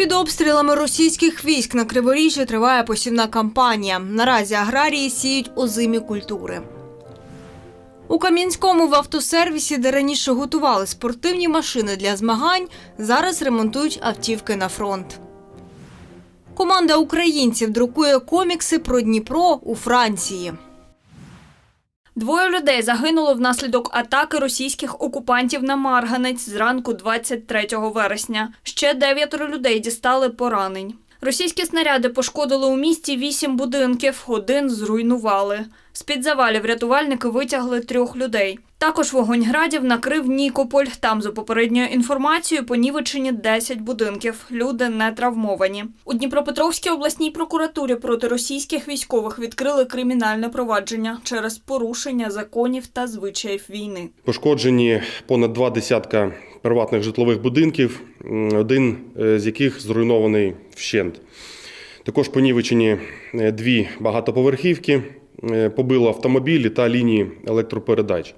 Під обстрілами російських військ на Криворіжжі триває посівна кампанія. Наразі аграрії сіють озимі культури. У Кам'янському в автосервісі, де раніше готували спортивні машини для змагань, зараз ремонтують автівки на фронт. Команда українців друкує комікси про Дніпро у Франції. Двоє людей загинуло внаслідок атаки російських окупантів на Марганець зранку 23 вересня. Ще дев'ятеро людей дістали поранень. Російські снаряди пошкодили у місті вісім будинків, один зруйнували. З-під завалів рятувальники витягли трьох людей. Також вогонь градів накрив Нікополь. Там, за попередньою інформацією, понівечені 10 будинків. Люди не травмовані. У Дніпропетровській обласній прокуратурі проти російських військових відкрили кримінальне провадження через порушення законів та звичаїв війни. Пошкоджені понад два десятка приватних житлових будинків, один е, з яких зруйнований вщент. Також понівечені е, дві багатоповерхівки, е, побило автомобілі та лінії електропередач.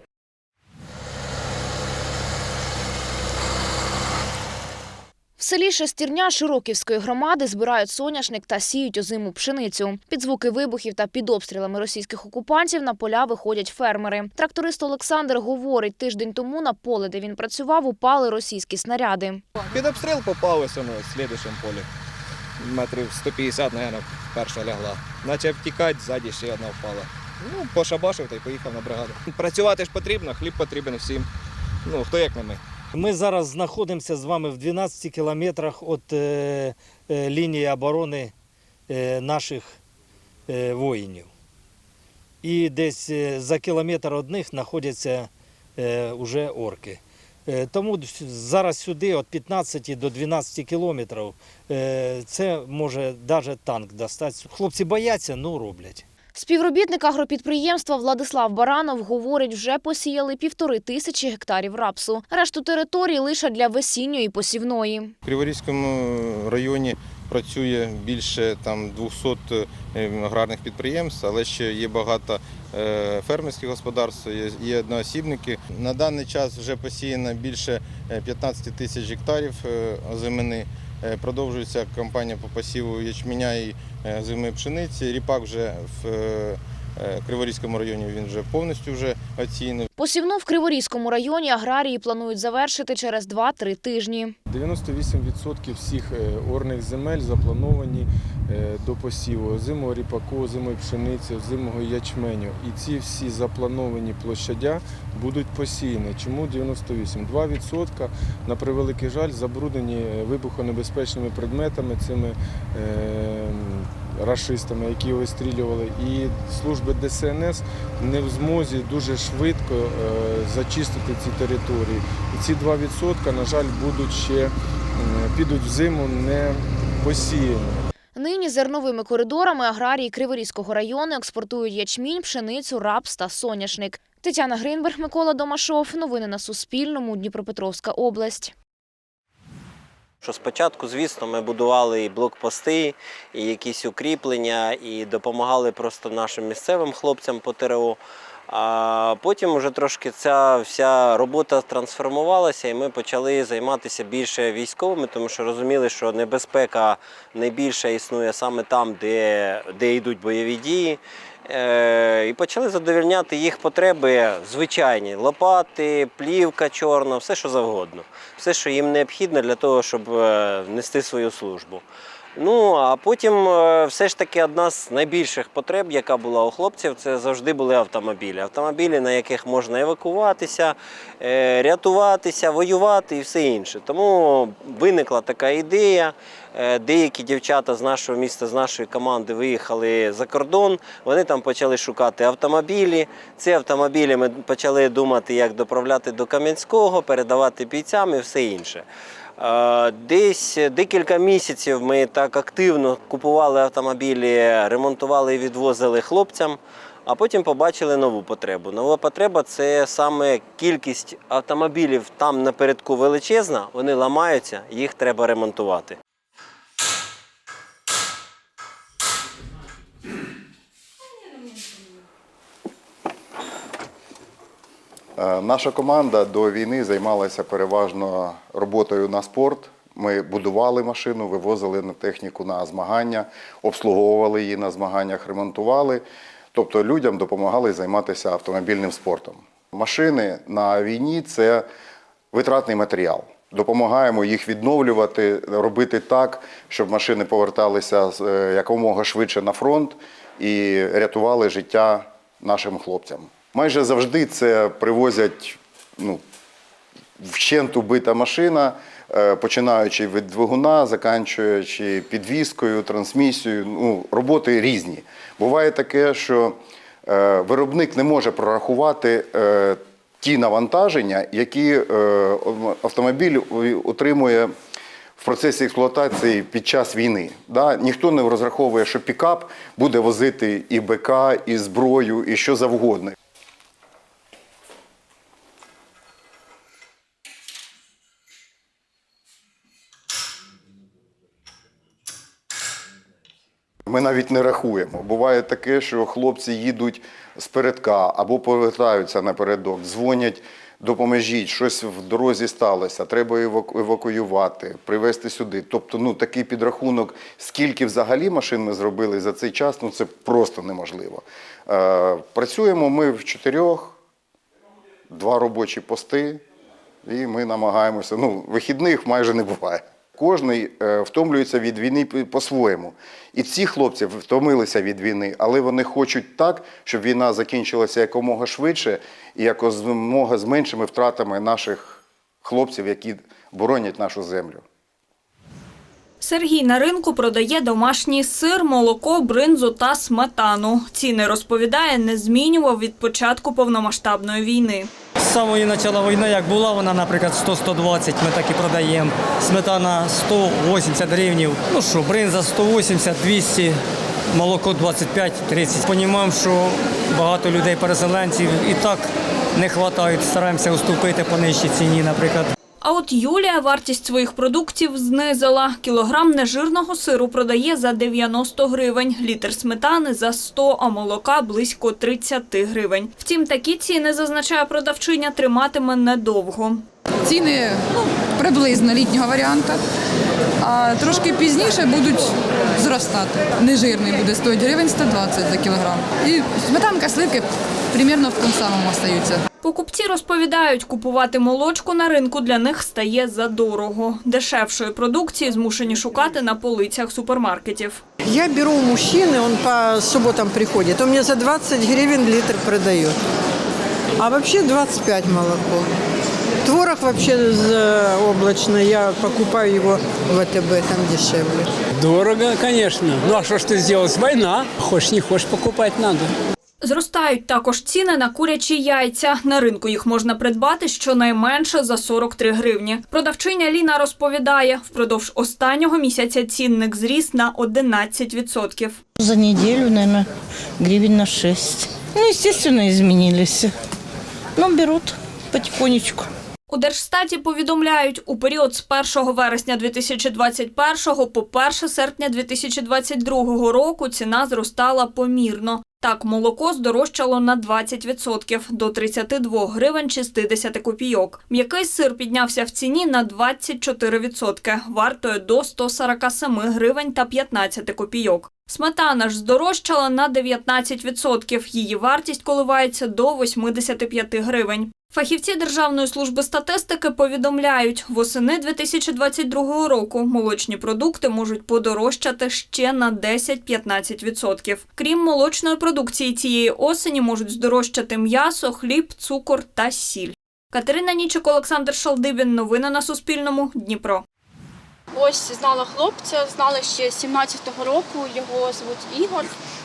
В селі Шестірня Широківської громади збирають соняшник та сіють озиму пшеницю. Під звуки вибухів та під обстрілами російських окупантів на поля виходять фермери. Тракторист Олександр говорить, тиждень тому на поле, де він працював, упали російські снаряди. Під обстріл попалося ну, в слідчому полі. Метрів 150, мабуть, перша лягла. Почав втікати, ззаді ще одна впала. Ну, пошабашив та й поїхав на бригаду. Працювати ж потрібно, хліб потрібен всім. Ну, хто як не ми. Ми зараз знаходимося з вами в 12 кілометрах від е, е, лінії оборони е, наших воїнів. І десь за кілометр від них знаходяться е, уже орки. Тому зараз сюди від 15 до 12 кілометрів це може навіть танк достати. Хлопці бояться, ну роблять. Співробітник агропідприємства Владислав Баранов говорить, вже посіяли півтори тисячі гектарів рапсу. Решту території лише для весінньої посівної. В Криворізькому районі працює більше там 200 е, аграрних підприємств, але ще є багато е, фермерських господарств, є, одноосібники. На даний час вже посіяно більше е, 15 тисяч гектарів е, озимини. Е, Продовжується кампанія по посіву ячменя і зими пшениці. Ріпак вже в е, е, Криворізькому районі він вже повністю вже оцінений. Посівну в Криворізькому районі аграрії планують завершити через 2-3 тижні. 98% всіх е, орних земель заплановані е, до посіву озимого ріпаку, озимої пшениці, озимого ячменю. І ці всі заплановані площадя будуть посіяні. Чому 98? 2% на превеликий жаль забруднені е, вибухонебезпечними предметами, цими е, рашистами, які вистрілювали. І служби ДСНС не в змозі дуже швидко е, зачистити ці території. І ці 2%, на жаль, будуть ще м, підуть в зиму не посіяні. Нині зерновими коридорами аграрії Криворізького району експортують ячмінь, пшеницю, рапс та соняшник. Тетяна Гринберг, Микола Домашов. Новини на Суспільному. Дніпропетровська область. Що спочатку, звісно, ми будували і блокпости, і якісь укріплення, і допомагали просто нашим місцевим хлопцям по ТРО. А потім вже трошки ця вся робота трансформувалася, і ми почали займатися більше військовими, тому що розуміли, що небезпека найбільше існує саме там, де, де йдуть бойові дії. Е, і почали задовільняти їх потреби звичайні: лопати, плівка чорна, все що завгодно, все, що їм необхідно для того, щоб е, нести свою службу. Ну а потім е, все ж таки одна з найбільших потреб, яка була у хлопців, це завжди були автомобілі. Автомобілі, на яких можна евакуватися, е, рятуватися, воювати і все інше. Тому виникла така ідея. Е, Деякі дівчата з нашого міста, з нашої команди виїхали за кордон. Вони там почали шукати автомобілі. Ці автомобілі ми почали думати, як доправляти до Кам'янського, передавати бійцям і все інше. Е, Десь декілька місяців ми так активно купували автомобілі, ремонтували і відвозили хлопцям. А потім побачили нову потребу. Нова потреба це саме кількість автомобілів там напередку величезна, вони ламаються, їх треба ремонтувати. Наша команда до війни займалася переважно роботою на спорт. Ми будували машину, вивозили на техніку на змагання, обслуговували її на змаганнях, ремонтували. Тобто людям допомагали займатися автомобільним спортом. Машини на війні це витратний матеріал. Допомагаємо їх відновлювати, робити так, щоб машини поверталися е, якомога швидше на фронт і рятували життя нашим хлопцям. Майже завжди це привозять ну, вщент убита машина, е, починаючи від двигуна, заканчуючи підвіскою, трансмісією. Ну, роботи різні. Буває таке, що е, виробник не може прорахувати е, ті навантаження, які автомобіль отримує в процесі експлуатації під час війни. Да? Ніхто не розраховує, що пікап буде возити і БК, і зброю, і що завгодно. Навіть не рахуємо. Буває таке, що хлопці їдуть з передка або повертаються напередок, дзвонять, допоможіть, щось в дорозі сталося, треба еваку- евакуювати, привезти сюди. Тобто, ну такий підрахунок, скільки взагалі машин ми зробили за цей час, ну це просто неможливо. Е, працюємо ми в чотирьох, два робочі пости, і ми намагаємося. Ну, вихідних майже не буває. Кожний е, втомлюється від війни по- по-своєму. І ці хлопці втомилися від війни, але вони хочуть так, щоб війна закінчилася якомога швидше і якомога з меншими втратами наших хлопців, які боронять нашу землю. Сергій на ринку продає домашній сир, молоко, бринзу та сметану. Ціни розповідає, не змінював від початку повномасштабної війни. Самої початку війни, як була вона, наприклад, 100-120, ми так і продаємо. Сметана 180 гривнів. Ну що, бринза 180, 200, молоко 25-30. Понімаємо, що багато людей переселенців і так не вистачає. Стараємося уступити по нижчій ціні, наприклад. А от Юлія вартість своїх продуктів знизила. Кілограм нежирного сиру продає за 90 гривень, літр сметани за 100, а молока близько 30 гривень. Втім, такі ціни, зазначає продавчиня, триматиме недовго. Ціни ну, приблизно літнього варіанту, а трошки пізніше будуть зростати. Нежирний буде стоїть гривень 120 за кілограм. І сметанка, сливки примерно в тому самому остаються. Покупці розповідають, купувати молочку на ринку для них стає задорого. Дешевшої продукції змушені шукати на полицях супермаркетів. Я беру у мужчины, он по субботам приходит. Он мне за 20 гривен литр продает. А вообще 25 молоко. Творог вообще облачный, я покупаю его в ВТБ, там дешевле. Дорого, конечно. Ну а что ж ты сделать? Война. Хочешь не хочешь, покупать надо. Зростають також ціни на курячі яйця. На ринку їх можна придбати щонайменше за 43 гривні. Продавчиня Ліна розповідає, впродовж останнього місяця цінник зріс на 11%. За неделю, наверное, гривен на 6. Ну, естественно, изменились. Но берут потихонечку. У Держстаті повідомляють, у період з 1 вересня 2021 по 1 серпня 2022 року ціна зростала помірно. Так, молоко здорожчало на 20% до 32 гривень 60 копійок. М'який сир піднявся в ціні на 24%, вартою до 147 гривень та 15 копійок. Сметана ж здорожчала на 19%. Її вартість коливається до 85 гривень. Фахівці Державної служби статистики повідомляють, восени 2022 року молочні продукти можуть подорожчати ще на 10-15%. Крім молочної продукції цієї осені можуть здорожчати м'ясо, хліб, цукор та сіль. Катерина Нічик, Олександр Шалдибін. Новини на Суспільному. Дніпро. Ось знала хлопця, знала ще з 17-го року. Його звуть Ігор,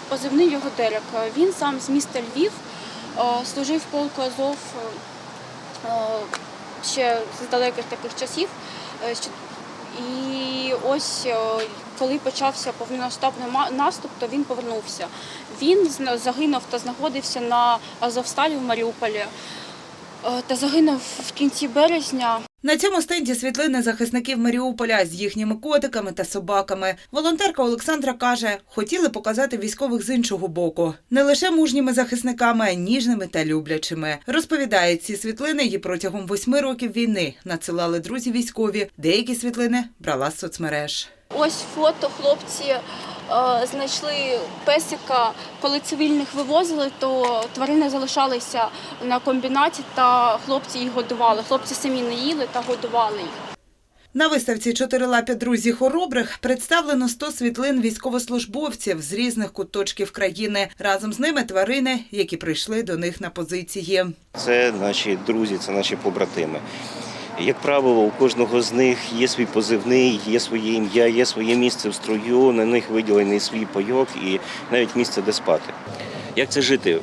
позивний його Дерек. Він сам з міста Львів, е, служив в полку Азов е, ще з далеких таких часів. І ось е, коли почався повномасштабний ма- наступ, то він повернувся. Він загинув та знаходився на Азовсталі в Маріуполі. Е, Та загинув в кінці березня. На цьому стенді світлини захисників Маріуполя з їхніми котиками та собаками. Волонтерка Олександра каже, хотіли показати військових з іншого боку, не лише мужніми захисниками, а й ніжними та люблячими. Розповідає, ці світлини їй протягом восьми років війни надсилали друзі військові. Деякі світлини брала з соцмереж. Ось фото хлопці е, знайшли песика, коли цивільних вивозили, то тварини залишалися на комбінаті, та хлопці їх годували. Хлопці самі не їли та годували їх. На виставці «Чотирилапі друзі хоробрих представлено 100 світлин військовослужбовців з різних куточків країни. Разом з ними тварини, які прийшли до них на позиції. Це наші друзі, це наші побратими. Як правило, у кожного з них є свій позивний, є своє ім'я, є своє місце в строю, на них виділений свій пайок і навіть місце, де спати. Як це жити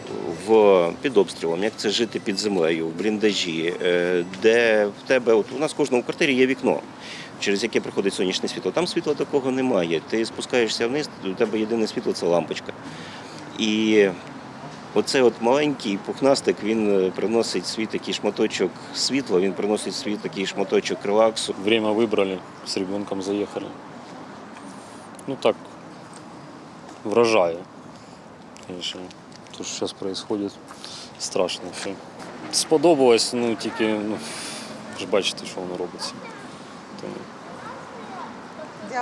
в, під обстрілом, як це жити під землею, в бліндажі, е, де в тебе, от у нас в кожному квартирі є вікно, через яке приходить сонячне світло. Там світла такого немає. Ти спускаєшся вниз, у тебе єдине світло це лампочка. І Оцей от маленький пухнастик він е, приносить свій такий шматочок світла, він приносить свій такий шматочок релаксу. Время выбрали, с ребенком заехали. Ну так, вражає. Конечно, то, що зараз происходит, страшно все. Сподобалось, ну тільки, ну, ж бачите, що воно робиться. Тому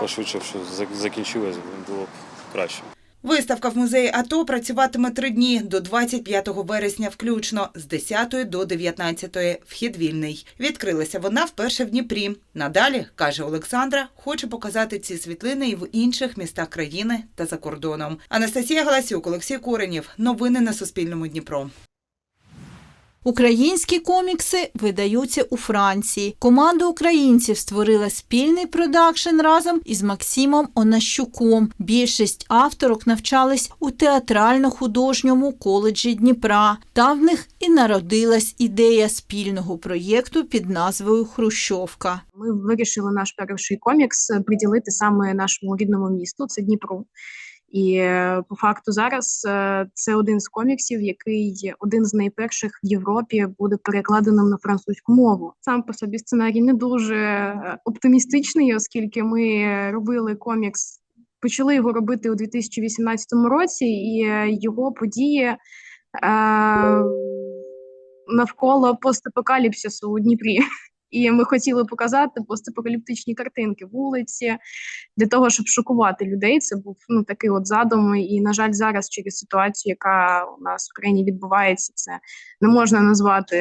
пошвидше, що закінчилось, було б краще. Виставка в музеї АТО працюватиме три дні до 25 вересня включно з 10 до 19. Вхід вільний. Відкрилася вона вперше в Дніпрі. Надалі, каже Олександра, хоче показати ці світлини і в інших містах країни та за кордоном. Анастасія Галасюк, Олексій Коренєв. Новини на Суспільному Дніпро. Українські комікси видаються у Франції. Команда українців створила спільний продакшн разом із Максимом Онащуком. Більшість авторок навчались у театрально-художньому коледжі Дніпра. Та в них і народилась ідея спільного проєкту під назвою Хрущовка. Ми вирішили наш перший комікс приділити саме нашому рідному місту, це Дніпро. І е, по факту зараз е, це один з коміксів, який один з найперших в Європі буде перекладеним на французьку мову. Сам по собі сценарій не дуже е, оптимістичний, оскільки ми робили комікс, почали його робити у 2018 році, і його події е, навколо постапокаліпсису у Дніпрі. І ми хотіли показати постапокаліптичні картинки вулиці для того, щоб шокувати людей. Це був ну такий от задум. І на жаль, зараз через ситуацію, яка у нас в країні відбувається, це не можна назвати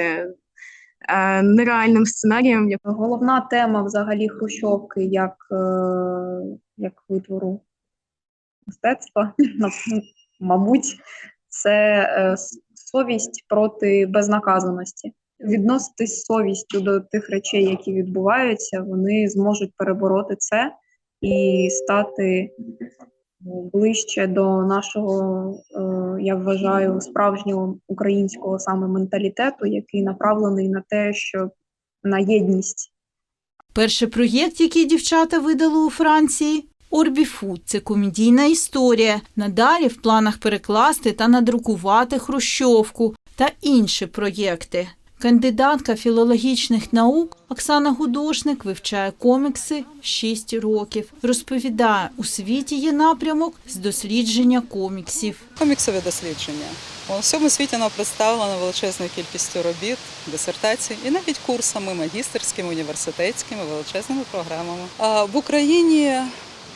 е, нереальним сценарієм. Головна тема взагалі Хрущовки як, е, як витвору мистецтва, мабуть, це е, совість проти безнаказаності. Відноситись совістю до тих речей, які відбуваються, вони зможуть перебороти це і стати ну, ближче до нашого, е, я вважаю, справжнього українського саме менталітету, який направлений на те, що на єдність Перший проєкт, який дівчата видали у Франції. Орбіфуд це комедійна історія. Надалі в планах перекласти та надрукувати Хрущовку та інші проєкти. Кандидатка філологічних наук Оксана Гудошник вивчає комікси 6 років. Розповідає, у світі є напрямок з дослідження коміксів. Коміксове дослідження. У всьому світі воно представлено величезною кількістю робіт, дисертацій і навіть курсами магістерськими, університетськими, величезними програмами. А в Україні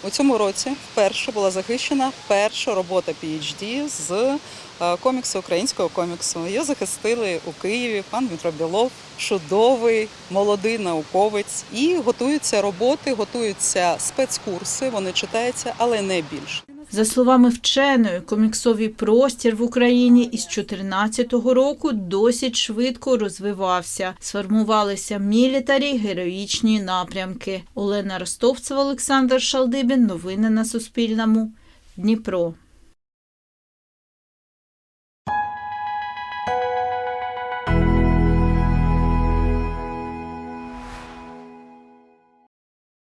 у цьому році вперше була захищена перша робота PhD з е, коміксу українського коміксу. Її захистили у Києві пан Дмитро Білов, чудовий молодий науковець. І готуються роботи, готуються спецкурси. Вони читаються, але не більше. За словами вченої, коміксовий простір в Україні із 2014 року досить швидко розвивався. Сформувалися мілітарі героїчні напрямки. Олена Ростовцева, Олександр Шалдибін. Новини на Суспільному. Дніпро.